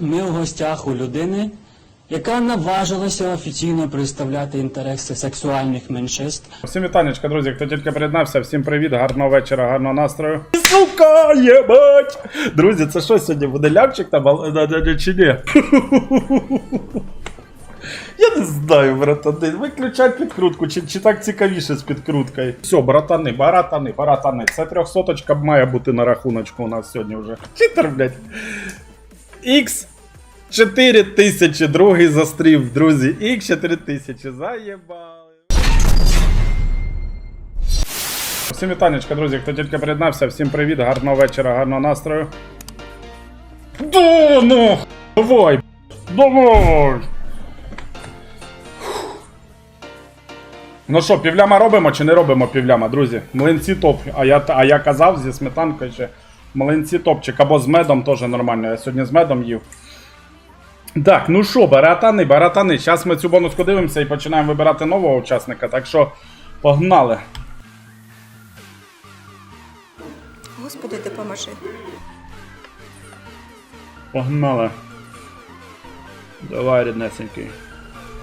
Ми в гостях у людини, яка наважилася офіційно представляти інтереси сексуальних меншинств. Всім вітанечка, друзі, хто тільки приєднався, всім привіт, гарного вечора, гарного настрою. Сука, єбать! Друзі, це що сьогодні буде ляпчик там чи ні? Я не знаю, братани. Виключать підкрутку, чи, чи так цікавіше з підкруткою. Все, братани, баратани, баратани. Це трьохсоточка має бути на рахуночку у нас сьогодні вже. Читер, блядь. X 4000, другий застрів, друзі. X 4000, заєбали. Всім вітанечка, друзі, хто тільки приєднався, всім привіт, гарного вечора, гарного настрою. Да, ну, давай, давай. Ну що, півляма робимо чи не робимо півляма, друзі? Млинці топ. А я, а я казав зі сметанкою ще. Млинці топчик або з медом теж нормально. Я сьогодні з медом їв. Так, ну що, баратани, баратани. Зараз ми цю бонуску дивимося і починаємо вибирати нового учасника. Так що погнали. Господи, допоможи. Погнали. Давай, ріднесенький.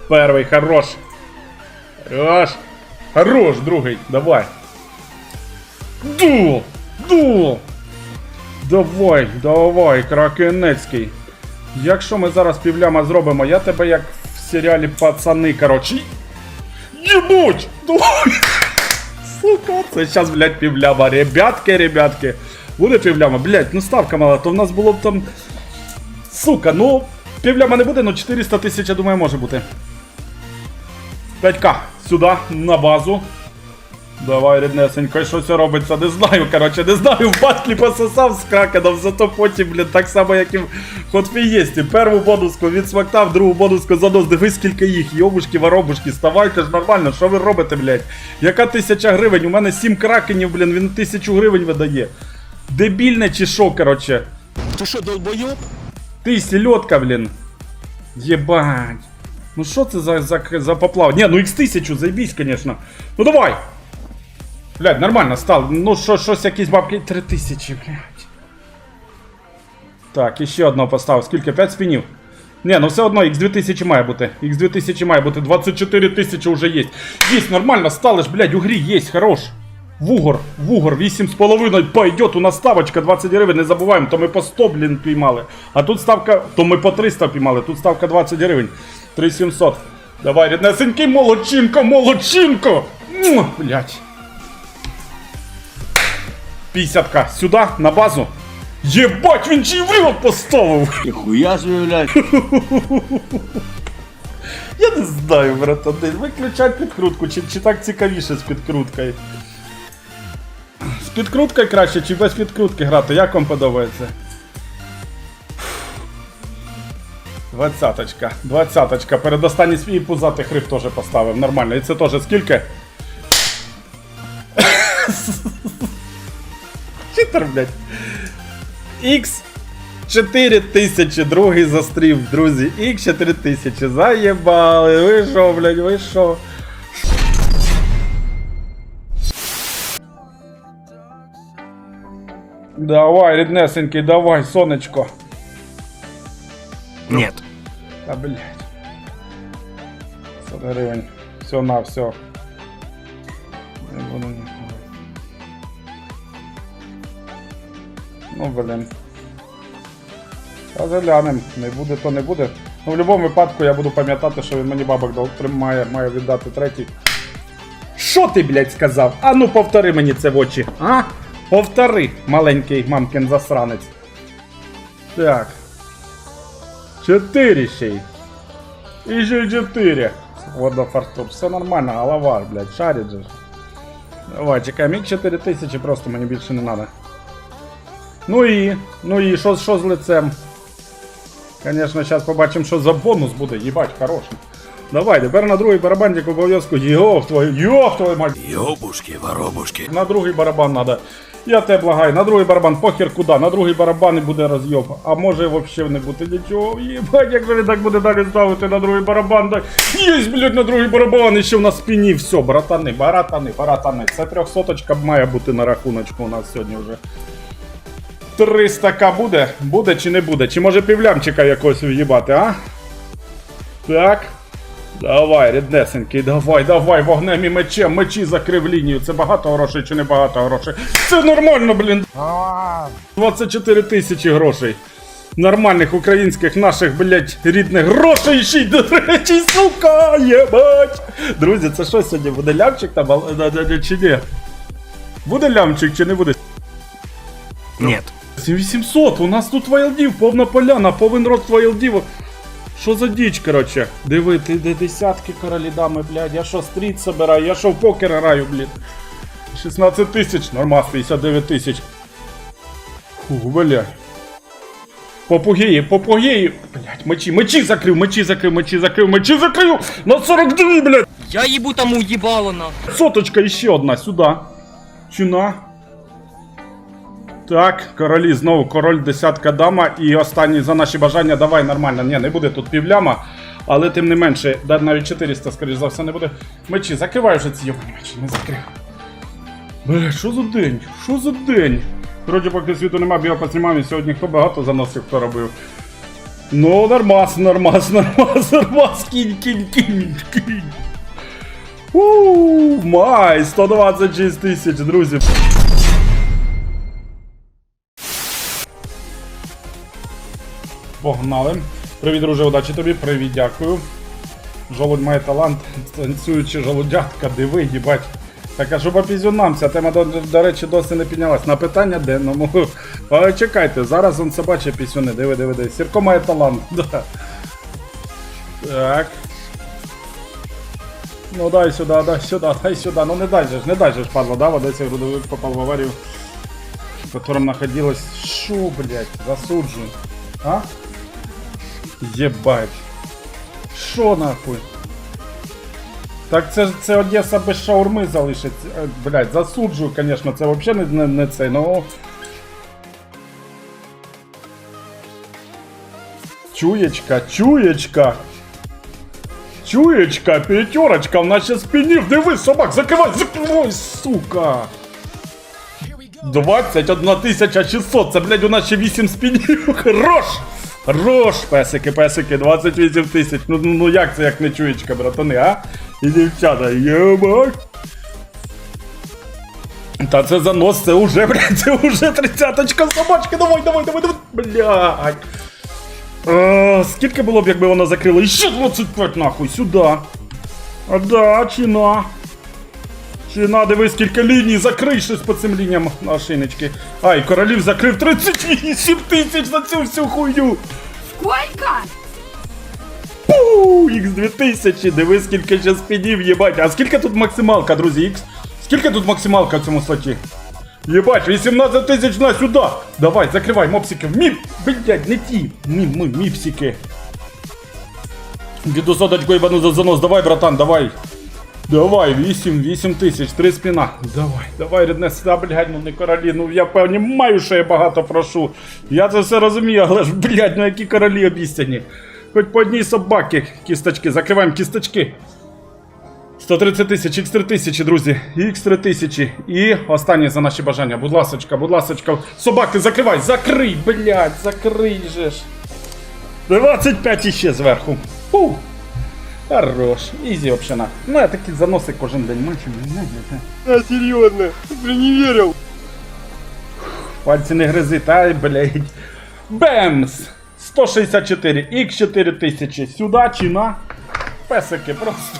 Перший, хорош. Хорош. Хорош, другий, давай. Дул! Дул! Давай, давай, кракенецький. Якщо ми зараз півляма зробимо, я тебе як в серіалі пацани, коротше. Єбуть! Сука, це зараз, блядь, півляма. Ребятки, ребятки. Буде півляма, блядь, ну ставка мала, то в нас було б там. Сука, ну, півляма не буде, ну 400 тисяч, я думаю, може бути. 5к, сюди, на базу. Давай, ріднесенько, що це робиться? Не знаю, коротше, не знаю, в батлі пососав з кракеном, зато потім, блін, так само, як і в Хотфієсті. Першу бонуску відсмактав, другу бонуску занос. Дивись, скільки їх, йобушки, воробушки, ставайте ж нормально, що ви робите, блядь? Яка тисяча гривень? У мене сім кракенів, блін, він тисячу гривень видає. Дебільне чи що, коротше? Ти що, долбойоб? Ти сельодка, блін. Єбать. Ну що це за, за, за поплав? Ні, ну x1000, заебись, конечно. Ну давай! Блядь, нормально став. Ну що, щось якісь бабки. 3000, блядь. Так, і ще одного поставив. Скільки? 5 спінів. Ні, ну все одно X2000 має бути. X2000 має бути. 24 тисячі вже є. Єсть, нормально, стали ж, блядь, у грі єсть, хорош. Вугор, вугор, 8,5 пойдет, у нас ставочка 20 гривень, не забуваємо, то ми по 100, блін, піймали. А тут ставка, то ми по 300 піймали, тут ставка 20 гривень. 3700. Давай, ріднесенький, молодчинко, молодчинко! Блядь. 50к. Сюди, на базу. Єбать, він чи в рот поставив! Ніхуя блядь. Я не знаю, братани, виключать підкрутку, чи, чи так цікавіше з підкруткою. З підкруткою краще, чи без підкрутки грати, як вам подобається? Двадцяточка, двадцяточка. Передостанній свій пузатий хрип теж поставив. Нормально. І це теж скільки? Читер, блядь. X 4000, другий застрів, друзі. X 4000, заєбали. Ви що, блядь, ви що? Давай, ріднесенький, давай, сонечко. Нет. Та блядь. 100 гривень. Все на все. Не буду Ну, блін. Та заглянем. Не буде, то не буде. Ну, в будь-якому випадку я буду пам'ятати, що він мені бабок дав, має, має віддати третій. Що ти, блядь, сказав? А ну повтори мені це в очі, а? Повтори, маленький мамкин засранець. Так. Чотири ще й. І ще чотири. Водофартур. Все нормально, голова, блядь, шарить же. Давай, чекай, мік 4000 просто мені більше не треба. Ну і, ну і що, що з лицем? Конечно, зараз побачимо, що за бонус буде, їбать, хороший. Давай, тепер на другий барабанчик обов'язково. Йоп твою, йоп твою мать. Йобушки, воробушки. На другий барабан надо. Я тебе благаю, на другий барабан, похер куди, на другий барабан і буде розйоб. А може взагалі не буде нічого. Єбать, як він так буде далі ставити на другий барабан. Так. Єсть, блядь, на другий барабан, і ще в нас спині. Все, братани, баратани, баратани. Це трьохсоточка має бути на рахуночку у нас сьогодні вже. 300к буде? Буде чи не буде? Чи може півлямчика якогось в'їбати, а? Так. Давай, ріднесенький, давай, давай, вогнем і мечем, мечі закрив лінію. Це багато грошей чи не багато грошей? Це нормально, блін. 24 тисячі грошей. Нормальних українських наших, блять, рідних грошей ще й до речі, сука, єбать. Друзі, це що сьогодні буде лямчик там чи ні? Буде лямчик чи не буде? Нет. 7800, у нас тут вайлдів, повна поляна, повен рот вайлдів. Що за діч, короче? Диви, ти де десятки королі дами, блядь. Я що стріт собираю, я що в покер граю, блядь. 16 тисяч, нормас, 59 тисяч. Фу, блядь. Попугеї, попугеї. Блядь, мечі, мечі закрив, мечі закрив, мечі закрив, мечі закрив! На 42, блядь! Я їбу там уїбало на. Соточка ще одна сюди. Чуна. Так, королі знову король, десятка дама. І останній за наші бажання. Давай нормально. Ні, не буде тут півляма. Але тим не менше, навіть 400, скоріш за все, не буде. Мечі, закривай вже ці йобані мечі, не закрив. Бля, що за день? Що за день? Вроді поки світу нема, біопознімав, і сьогодні хто багато заносив, хто робив. Ну, нормас, нормас, нормас, нормас, кінь, кінь, кінь, кінь. Ууу, май, 126 тисяч, друзі. Погнали. Привіт, друже, удачі тобі, привіт, дякую. Жолудь має талант, танцюючи жолудятка, диви, їбать. Так а що по пізюнам, тема, до, до речі, досі не піднялась. На питання денному. Але чекайте, зараз он собачі пісюни, диви, диви, диви. Сірко має талант. Да. Так. Ну дай сюди, дай сюди, дай сюди. Ну не дай же ж, не дай же ж, падла, да, Одесі грудовик попав в аварію, в котором находилась. Шо, блядь, засуджую. А? Єбать. Шо нахуй? Так це це Одеса без шаурми залишиться. Е, Блядь, засуджую, конечно, це взагалі не, не, не це, ну. Чуєчка, чуєчка. Чуєчка, п'ятерочка в нашій спині. Диви, собак, закривай, закривай, сука. 21 тисяча 600, це, блядь, у нас ще 8 спінів. Хорош! Хорош! Песики, песики, 28 тисяч. Ну, ну як це як не чуєчка, братани, а? І дівчата, єбать. Та це занос, це уже, блядь, це уже тридцяточка собачки. Давай, давай, давай, давай. Блядь. Е, скільки було б, якби воно закрило? І ще 25 нахуй, сюди. А да, чина. Чина, диви, скільки ліній, закрий щось по цим лініям машиночки. Ай, королів закрив 38 тисяч за цю всю хуйню. Сколько? Пу, Х2000, диви, скільки ще спідів, їбать. А скільки тут максималка, друзі? Х? Скільки тут максималка в цьому слоті? Єбать, 18 тисяч на сюди! Давай, закривай, мопсики. Міп, блядь, не ті. Мі, ми, міпсики. Діду соточку ебану за занос, давай, братан, давай. Давай, 8, 8 тисяч, 3 спіна. Давай, давай, рідне сюди, блядь, ну не королі. Ну я певні маю, що я багато прошу. Я це все розумію, але ж, блядь, ну які королі обіцяні. Хоч по одній собаки кісточки, закриваємо кісточки. 130 тисяч, х3 тисячі, друзі. Х3 тисячі. І останнє за наші бажання. Будь ласочка, будь ласочка. Собаки, закривай, закрий, блядь, закрий же ж. 25 іще зверху. Хорош. Ізі община. Ну я такі заноси кожен день мачу. А, серьезно? Ты не верил. Пальці не гризи, та блядь. Бемс! 164, х 4 тисячі. Сюди чи на? Песики, просто.